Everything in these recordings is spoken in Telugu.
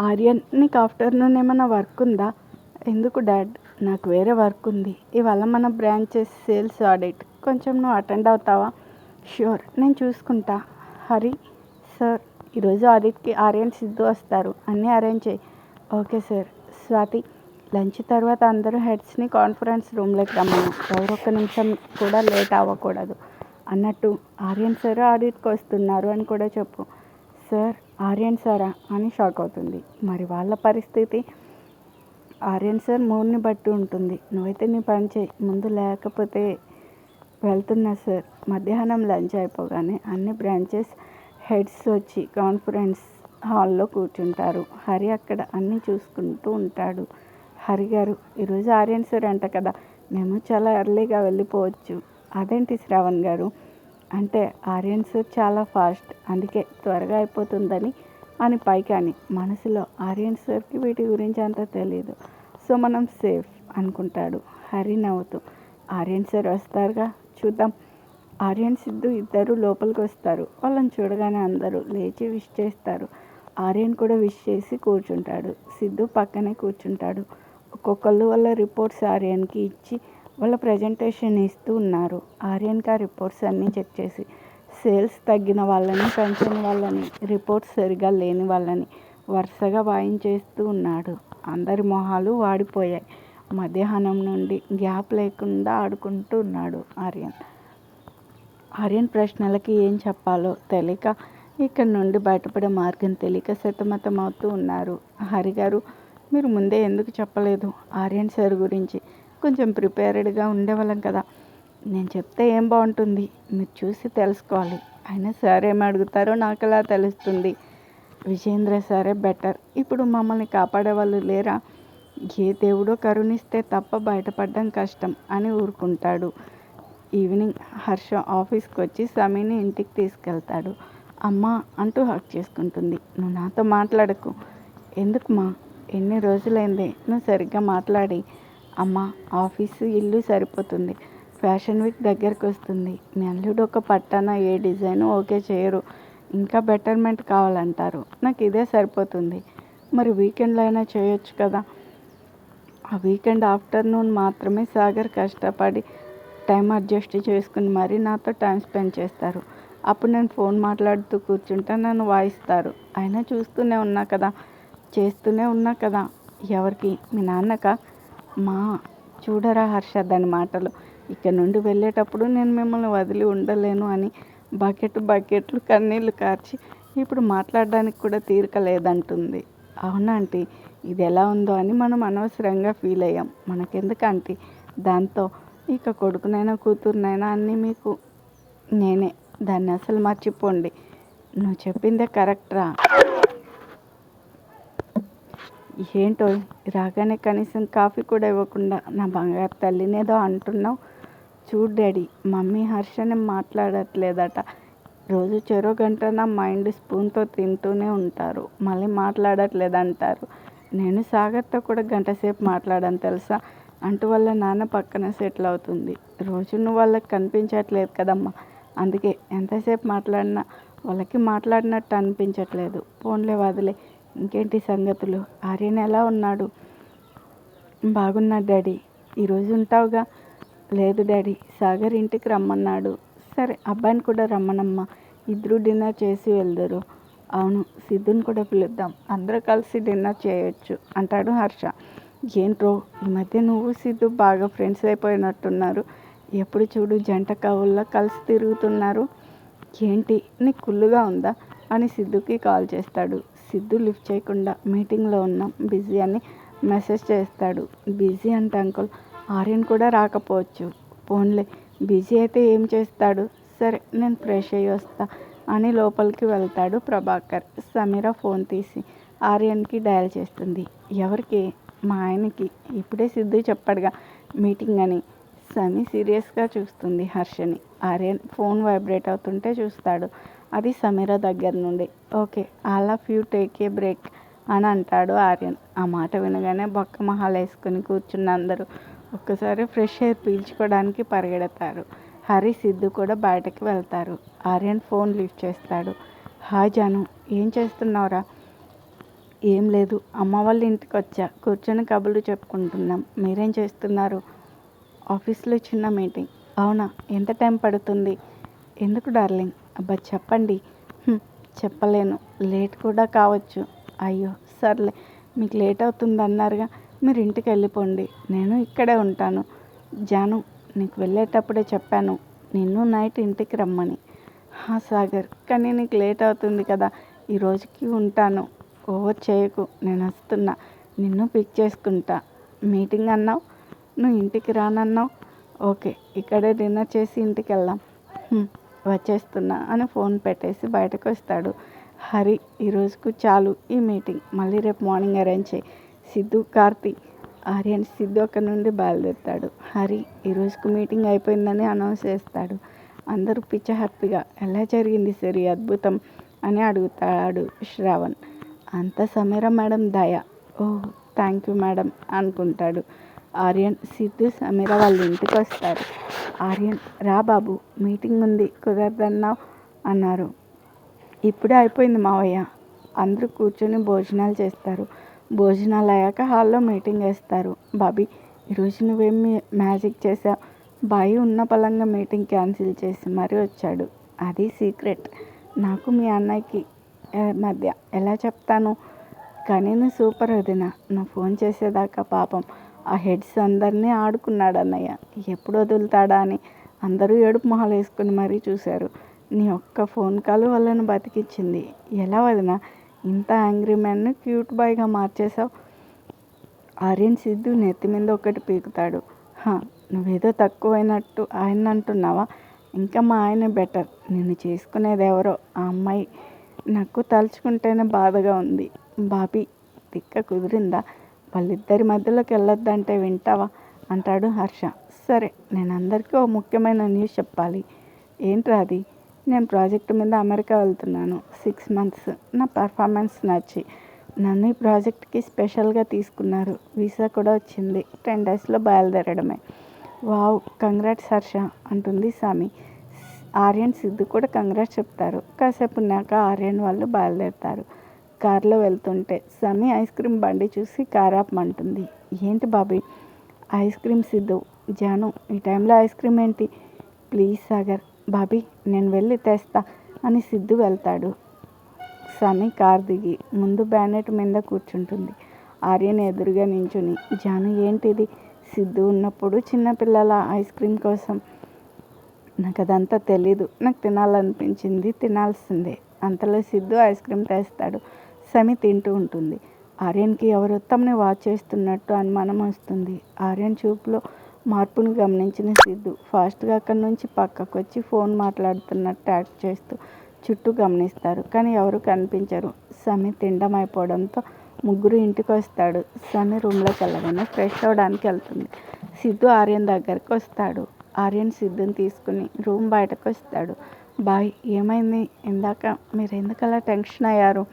ఆర్యన్ నీకు ఆఫ్టర్నూన్ ఏమైనా వర్క్ ఉందా ఎందుకు డాడ్? నాకు వేరే వర్క్ ఉంది ఇవాళ మన బ్రాంచెస్ సేల్స్ ఆడిట్. కొంచెం నువ్వు అటెండ్ అవుతావా? ష్యూర్ నేను చూసుకుంటా. హరి సార్ ఈరోజు ఆడిట్కి ఆర్యన్ సిద్ధు వస్తారు. అన్నీ అరేంజ్ చేయి. Okay sir. స్వాతి లంచ్ తర్వాత అందరూ హెడ్స్ని కాన్ఫరెన్స్ రూమ్లోకి రమ్మను. ఎవరు ఒక్క నిమిషం కూడా లేట్ అవ్వకూడదు. అన్నట్టు ఆర్యన్ సార్ ఆడిట్కి వస్తున్నారు అని కూడా చెప్పు. సార్ ఆర్యన్ సారా అని షాక్ అవుతుంది. మరి వాళ్ళ పరిస్థితి? ఆర్యన్ సార్ మూడ్ని బట్టి ఉంటుంది. నువ్వైతే నీ పని చేయి. ముందు లేకపోతే వెళ్తున్నా సార్. మధ్యాహ్నం లంచ్ అయిపోగానే అన్ని బ్రాంచెస్ హెడ్స్ వచ్చి కాన్ఫరెన్స్ హాల్లో కూర్చుంటారు. హరి అక్కడ అన్నీ చూసుకుంటూ ఉంటాడు. హరి గారు ఈరోజు ఆర్యన్ సార్ అంట కదా మేము చాలా ఎర్లీగా వెళ్ళిపోవచ్చు. అదేంటి శ్రావణ్ గారు? అంటే ఆర్యన్స్ చాలా ఫాస్ట్ అందుకే త్వరగా అయిపోతుందని అని పైకి అని మనసులో ఆర్యన్ సార్కి వీటి గురించి అంత తెలియదు సో మనం సేఫ్ అనుకుంటాడు. హరి నవ్వుతూ ఆర్యన్ సార్ వస్తారుగా? చూద్దాం. ఆర్యన్ సిద్ధు ఇద్దరు లోపలికి వస్తారు. వాళ్ళని చూడగానే అందరూ లేచి విష్ చేస్తారు. ఆర్యన్ కూడా విష్ చేసి కూర్చుంటాడు. సిద్ధు పక్కనే కూర్చుంటాడు. ఒక్కొక్కళ్ళు వాళ్ళ రిపోర్ట్స్ ఆర్యన్కి ఇచ్చి వాళ్ళ ప్రజెంటేషన్ ఇస్తూ ఉన్నారు. ఆర్యన్కి ఆ రిపోర్ట్స్ అన్నీ చెక్ చేసి సేల్స్ తగ్గిన వాళ్ళని పెంచని వాళ్ళని రిపోర్ట్స్ సరిగా లేని వాళ్ళని వరుసగా వాయించేస్తూ ఉన్నాడు. అందరి మొహాలు వాడిపోయాయి. మధ్యాహ్నం నుండి గ్యాప్ లేకుండా ఆడుకుంటూ ఉన్నాడు ఆర్యన్. ఆర్యన్ ప్రశ్నలకి ఏం చెప్పాలో తెలియక ఇక్కడి నుండి బయటపడే మార్గం తెలియక సతమతమవుతూ ఉన్నారు. హరి గారు మీరు ముందే ఎందుకు చెప్పలేదు? ఆర్యన్ సార్ గురించి కొంచెం ప్రిపేర్డ్గా ఉండేవాళ్ళం కదా. నేను చెప్తే ఏం బాగుంటుంది మీరు చూసి తెలుసుకోవాలి. అయినా సార్ ఏం అడుగుతారో నాకు ఎలా తెలుస్తుంది. విజేంద్ర సారే బెటర్. ఇప్పుడు మమ్మల్ని కాపాడే వాళ్ళు లేరా? ఏ దేవుడో కరుణిస్తే తప్ప బయటపడడం కష్టం అని ఊరుకుంటాడు. ఈవినింగ్ హర్ష ఆఫీస్కి వచ్చి సమీని ఇంటికి తీసుకెళ్తాడు. అమ్మ అంటూ హక్ చేసుకుంటుంది. నువ్వు నాతో మాట్లాడకు. ఎందుకు మా? ఎన్ని రోజులైంది? నువ్వు సరిగ్గా మాట్లాడి. అమ్మ ఆఫీసు ఇల్లు సరిపోతుంది. ఫ్యాషన్ వీక్ దగ్గరకు వస్తుంది. మీ అల్లుడు ఒక పట్టాన? ఏ డిజైన్ ఓకే చేయరు. ఇంకా బెటర్మెంట్ కావాలంటారు. నాకు ఇదే సరిపోతుంది. మరి వీకెండ్లో అయినా చేయొచ్చు కదా. ఆ వీకెండ్ ఆఫ్టర్నూన్ మాత్రమే సాగర్ కష్టపడి టైం అడ్జస్ట్ చేసుకుని మరీ నాతో టైం స్పెండ్ చేస్తారు. అప్పుడు నేను ఫోన్ మాట్లాడుతూ కూర్చుంటే నన్ను వాయిస్తారు. అయినా చూస్తూనే ఉన్నా కదా. చేస్తూనే ఉన్నా కదా. ఎవరికి? మీ నాన్నక? మా చూడరా హర్ష దాని మాటలు. ఇక్కడ నుండి వెళ్ళేటప్పుడు నేను మిమ్మల్ని వదిలి ఉండలేను అని బకెట్ బకెట్లు కన్నీళ్ళు కార్చి ఇప్పుడు మాట్లాడడానికి కూడా తీరిక లేదంటుంది అవునా ఆంటీ? ఇది ఎలా ఉందో అని మనం అనవసరంగా ఫీల్ అయ్యాం. మనకెందుకు ఆంటీ? దాంతో ఇక కొడుకునైనా కూతురునైనా అన్నీ మీకు నేనే. దాన్ని అసలు మర్చిపోండి. నువ్వు చెప్పిందే కరెక్ట్రా? ఏంటో రాగానే కనీసం కాఫీ కూడా ఇవ్వకుండా నా బంగారు తల్లినేదో అంటున్నావు. చూడు డాడీ మమ్మీ హర్షని మాట్లాడట్లేదట. రోజు చెరో గంట నా మైండ్ స్పూన్తో తింటూనే ఉంటారు. మళ్ళీ మాట్లాడట్లేదంటారు. నేను సాగర్తో కూడా గంట సేపు మాట్లాడాను తెలుసా? అంటూ వాళ్ళ నాన్న పక్కన సెటిల్ అవుతుంది. రోజు నువ్వు వాళ్ళకి కనిపించట్లేదు కదమ్మా. అందుకే ఎంతసేపు మాట్లాడినా వాళ్ళకి మాట్లాడినట్టు అనిపించట్లేదు. ఫోన్లే వదిలే. ఇంకేంటి సంగతులు? ఆర్యన్ ఎలా ఉన్నాడు? బాగున్నాడు డాడీ. ఈరోజు ఉంటావుగా? లేదు డాడీ. సాగర్ ఇంటికి రమ్మన్నాడు. సరే అబ్బాయిని కూడా రమ్మనమ్మా. ఇద్దరు డిన్నర్ చేసి వెళ్దరు. అవును సిద్ధుని కూడా పిలుద్దాం. అందరూ కలిసి డిన్నర్ చేయొచ్చు అంటాడు హర్ష. ఏంట్రో ఈ మధ్య నువ్వు సిద్ధు బాగా ఫ్రెండ్స్ అయిపోయినట్టున్నారు. ఎప్పుడు చూడు జంట కవుల్లో కలిసి తిరుగుతున్నారు. ఏంటి నీకు కుళ్ళుగా ఉందా? అని సిద్ధుకి కాల్ చేస్తాడు. సిద్ధు లిఫ్ట్ చేయకుండా మీటింగ్లో ఉన్నాం బిజీ అని మెసేజ్ చేస్తాడు. బిజీ అంటే అంకుల్ ఆర్యన్ కూడా రాకపోవచ్చు. ఫోన్లే బిజీ అయితే ఏం చేస్తాడు? సరే నేను ఫ్రెష్ అయ్యి వస్తా అని లోపలికి వెళ్తాడు ప్రభాకర్. సమీర ఫోన్ తీసి ఆర్యన్కి డయల్ చేస్తుంది. ఎవరికి? మా ఆయనకి. ఇప్పుడే సిద్ధు చెప్పాడుగా మీటింగ్ అని. సమి సీరియస్గా చూస్తుంది హర్షని. ఆర్యన్ ఫోన్ వైబ్రేట్ అవుతుంటే చూస్తాడు. అది సమీర దగ్గర నుండి. Okay all of you take a break అని అంటాడు ఆర్యన్. ఆ మాట వినగానే బొక్క మహాలు వేసుకుని కూర్చున్న అందరూ ఒక్కసారి ఫ్రెష్ ఎయిర్ పీల్చుకోవడానికి పరిగెడతారు. హరి సిద్ధు కూడా బయటకు వెళ్తారు. ఆర్యన్ ఫోన్ లిఫ్ట్ చేస్తాడు. హాయ్ జాను ఏం చేస్తున్నావురా? ఏం లేదు అమ్మ వాళ్ళ ఇంటికి వచ్చా. కూర్చొని కబుర్లు చెప్పుకుంటున్నాం. మీరేం చేస్తున్నారు? ఆఫీస్లో చిన్న మీటింగ్. అవునా ఎంత టైం పడుతుంది? ఎందుకు డార్లింగ్? అబ్బా చెప్పండి. చెప్పలేను. లేట్ కూడా కావచ్చు. అయ్యో సర్లే. మీకు లేట్ అవుతుంది అన్నారుగా మీరు ఇంటికి వెళ్ళిపోండి. నేను ఇక్కడే ఉంటాను. జాను నీకు వెళ్ళేటప్పుడే చెప్పాను. నిన్ను నైట్ ఇంటికి రమ్మని. హా సాగర్ కానీ నీకు లేట్ అవుతుంది కదా. ఈ రోజుకి ఉంటాను. ఓవర్ చేయకు. నేను వస్తున్నా. నిన్ను పిక్ చేసుకుంటా. మీటింగ్ అన్నావు? నువ్వు ఇంటికి రానన్నావు? ఓకే ఇక్కడే డిన్నర్ చేసి ఇంటికి వెళ్దాం. వచ్చేస్తున్నా అని ఫోన్ పెట్టేసి బయటకు వస్తాడు. హరి ఈ రోజుకు చాలు ఈ మీటింగ్. మళ్ళీ రేపు మార్నింగ్ అరేంజ్ చేయి. సిద్ధు కార్తీ. ఆర్యన్ సిద్ధు అక్కడి నుండి బయలుదేరుతాడు. హరి ఈ రోజుకు మీటింగ్ అయిపోయిందని అనౌన్స్ చేస్తాడు. అందరూ పిచ్చ హ్యాపీగా ఎలా జరిగింది సరి అద్భుతం అని అడుగుతాడు శ్రావణ్. అంత సమీర మేడం దయ. ఓ థ్యాంక్ యూ మేడం అనుకుంటాడు ఆర్యన్. సిద్ధు సమీర వాళ్ళ ఇంటికి వస్తారు. ఆర్యన్ రా బాబు మీటింగ్ ఉంది కుదరదన్నావు అన్నారు. ఇప్పుడే అయిపోయింది మావయ్య. అందరూ కూర్చొని భోజనాలు చేస్తారు. భోజనాలు అయ్యాక హాల్లో మీటింగ్ వేస్తారు. బాబీ ఈరోజు నువ్వేం మ్యాజిక్ చేసావు బాయి ఉన్న పలంగా మీటింగ్ క్యాన్సిల్ చేసి మరీ వచ్చాడు. అది సీక్రెట్. నాకు మీ అన్నయ్యకి మధ్య ఎలా చెప్తాను? కానీ నువ్వు సూపర్ వదిన. నువ్వు ఫోన్ చేసేదాకా పాపం. ఆ హెడ్స్ అందరినీ ఆడుకున్నాడు అన్నయ్య. ఎప్పుడు వదులుతాడా అని అందరూ ఏడుపు మొహాలు వేసుకుని మరీ చూశారు. నీ ఒక్క ఫోన్ కాల్ వాళ్ళని బతికించింది ఎలా వదిన ఇంత యాంగ్రీ మ్యాన్ని క్యూట్ బాయ్గా మార్చేశావు? ఆర్యన్ సిద్ధు నెత్తి మీద ఒకటి పీకుతాడు. హా నువ్వేదో తక్కువైనట్టు ఆయన అంటున్నావా? ఇంకా మా ఆయన బెటర్. నిన్ను చేసుకునేది ఎవరో? ఆ అమ్మాయి. నాకు తలుచుకుంటేనే బాధగా ఉంది. బాబీ తిక్క కుదిరిందా? వాళ్ళిద్దరి మధ్యలోకి వెళ్ళొద్దంటే వింటావా? అంటాడు హర్ష. సరే నేను అందరికీ ఓ ముఖ్యమైన న్యూస్ చెప్పాలి. ఏంట్రా అది? నేను ప్రాజెక్ట్ మీద అమెరికా వెళ్తున్నాను. Six months. నా పర్ఫార్మెన్స్ నచ్చి. నన్ను ఈ ప్రాజెక్ట్కి స్పెషల్గా తీసుకున్నారు. వీసా కూడా వచ్చింది. టెన్ డేస్లో బయలుదేరడమే. వావ్ కంగ్రాట్స్ హర్ష అంటుంది సామి. ఆర్యన్ సిద్ధు కూడా కంగ్రాట్స్ చెప్తారు. కాసేపు ఉన్నాక ఆర్యన్ వాళ్ళు బయలుదేరుతారు. కారులో వెళ్తుంటే సమి ఐస్ క్రీమ్ బండి చూసి కార్ ఆపమంటుంది ఏంటి బాబీ? ఐస్ క్రీమ్ సిద్ధు జాను ఈ టైంలో ఐస్ క్రీమ్ ఏంటి? ప్లీజ్ సాగర్ బాబీ నేను వెళ్ళి తెస్తా అని సిద్ధు వెళ్తాడు. సమి కార్ దిగి ముందు బ్యానెట్ మీద కూర్చుంటుంది. ఆర్యన్ ఎదురుగా నించుని జాను ఏంటిది? సిద్ధు ఉన్నప్పుడు చిన్నపిల్లల ఐస్ క్రీమ్ కోసం నాకు అదంతా తెలీదు నాకు తినాలనిపించింది తినాల్సిందే అంతలో సిద్ధు ఐస్ క్రీమ్ తెస్తాడు. సమి తింటూ ఉంటుంది. ఆర్యన్కి ఎవరు తమని వాచ్ చేస్తున్నట్టు అనుమానం వస్తుంది. ఆర్యన్ చూపులో మార్పును గమనించిన సిద్ధు ఫాస్ట్గా అక్కడి నుంచి పక్కకు వచ్చి ఫోన్ మాట్లాడుతున్నట్టు యాక్ట్ చేస్తూ చుట్టూ గమనిస్తారు. కానీ ఎవరు కనిపించరు. సమి తిండం అయిపోవడంతో ముగ్గురు ఇంటికి వస్తాడు. సమి రూమ్లోకి వెళ్ళగానే ఫ్రెష్ అవ్వడానికి వెళ్తుంది. సిద్ధు ఆర్యన్ దగ్గరికి వస్తాడు. ఆర్యన్ సిద్ధుని తీసుకుని రూమ్ బయటకు వస్తాడు. బాయ్ ఏమైంది? ఇందాక మీరు ఎందుకు అలా టెన్షన్ అయ్యారు?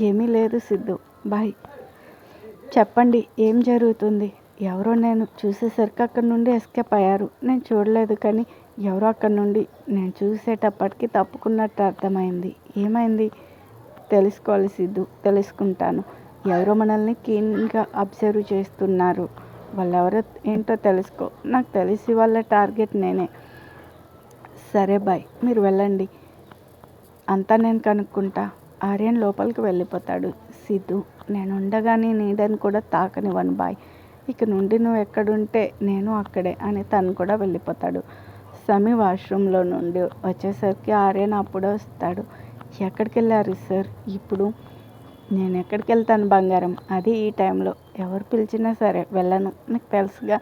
ఏమీ లేదు సిద్ధు. బాయ్. చెప్పండి ఏం జరుగుతుంది? ఎవరో నేను చూసేసరికి అక్కడి నుండి ఎస్కేప్ అయ్యారు. నేను చూడలేదు కానీ ఎవరో అక్కడి నుండి నేను చూసేటప్పటికి తప్పుకున్నట్టు అర్థమైంది. ఏమైంది? తెలుసుకోవాలి సిద్ధు తెలుసుకుంటాను. ఎవరో మనల్ని క్లీన్గా అబ్జర్వ్ చేస్తున్నారు. వాళ్ళెవరో ఏంటో తెలుసుకో. నాకు తెలిసి వాళ్ళ టార్గెట్ నేనే. సరే బాయ్ మీరు వెళ్ళండి. అంతా నేను కనుక్కుంటా. ఆర్యన్ లోపలికి వెళ్ళిపోతాడు. సిద్ధు నేను ఉండగానే నీడని కూడా తాకనివ్వను బాయ్. ఇక నుండి నువ్వు ఎక్కడుంటే నేను అక్కడే అని తను కూడా వెళ్ళిపోతాడు. సమి వాష్రూమ్లో నుండి వచ్చేసరికి ఆర్యన్ అప్పుడే వస్తాడు. ఎక్కడికి వెళ్ళారు సార్? ఇప్పుడు నేను ఎక్కడికి వెళ్తాను బంగారం? అది ఈ టైంలో. ఎవరు పిలిచినా సరే వెళ్ళను. నాకు తెలుసుగా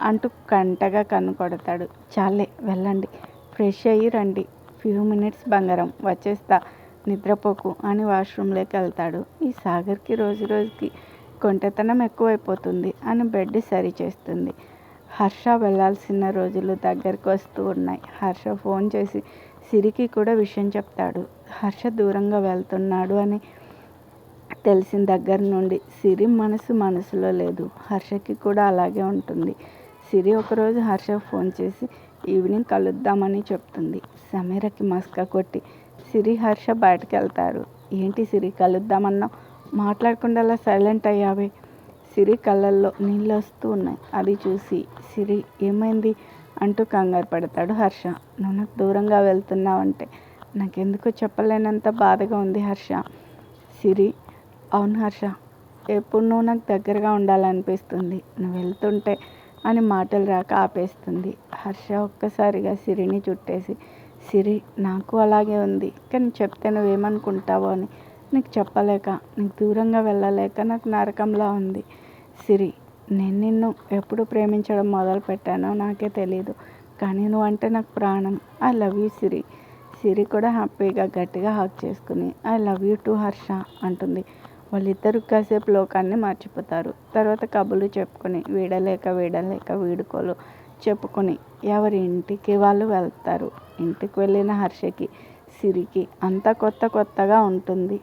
అంటూ కంటగా కన్ను కొడతాడు. చాలే వెళ్ళండి. ఫ్రెష్ అయ్యి రండి. ఫ్యూ మినిట్స్ బంగారం వచ్చేస్తా. నిద్రపోకు అని వాష్రూమ్లోకి వెళ్తాడు. ఈ సాగర్కి రోజు రోజుకి కొంటెతనం ఎక్కువైపోతుంది అని బెడ్ సరి చేస్తుంది. హర్ష వెళ్ళాల్సిన రోజులు దగ్గరికి వస్తూ ఉన్నాయి. హర్ష ఫోన్ చేసి సిరికి కూడా విషయం చెప్తాడు. హర్ష దూరంగా వెళ్తున్నాడు అని తెలిసిన దగ్గర నుండి సిరి మనసు మనసులో లేదు. హర్షకి కూడా అలాగే ఉంటుంది. సిరి ఒకరోజు హర్ష ఫోన్ చేసి ఈవినింగ్ కలుద్దామని చెప్తుంది. సమీరకి మస్క కొట్టి సిరి హర్ష బయటకు వెళ్తారు ఏంటి సిరి కలుద్దామన్నా? మాట్లాడకుండా అలా సైలెంట్ అయ్యావే సిరి కళ్ళల్లో నీళ్ళు వస్తూ ఉన్నాయి. అది చూసి సిరి ఏమైంది అంటూ కంగారు పడతాడు హర్ష. నువ్వు నాకు దూరంగా వెళ్తున్నావంటే నాకెందుకో చెప్పలేనంత బాధగా ఉంది హర్ష. సిరి అవును హర్ష. ఎప్పుడు నువ్వు నాకు దగ్గరగా ఉండాలనిపిస్తుంది? నువ్వు వెళ్తుంటే అని మాటలు రాక ఆపేస్తుంది. హర్ష ఒక్కసారిగా సిరిని చుట్టేసి సిరి నాకు అలాగే ఉంది. కానీ చెప్తే నువ్వేమనుకుంటావో అని. నీకు చెప్పలేక నీకు దూరంగా వెళ్ళలేక నాకు నరకంలా ఉంది. సిరి నేను నిన్ను ఎప్పుడు ప్రేమించడం మొదలు పెట్టానో నాకే తెలియదు కానీ నువ్వు అంటే నాకు ప్రాణం. I love you Siri. Siri కూడా హ్యాపీగా గట్టిగా హాక్ చేసుకుని I love you too Harsha అంటుంది. వాళ్ళిద్దరు కాసేపు లోకాన్ని మర్చిపోతారు. తర్వాత కబుర్లు చెప్పుకొని వీడలేక వీడలేక వీడుకోలు. చెప్పుకొని ఎవరి ఇంటికి వాళ్ళు వెళ్తారు. ఇంటికి వెళ్ళిన హర్షకి సిరికి అంతా కొత్త కొత్తగా ఉంటుంది.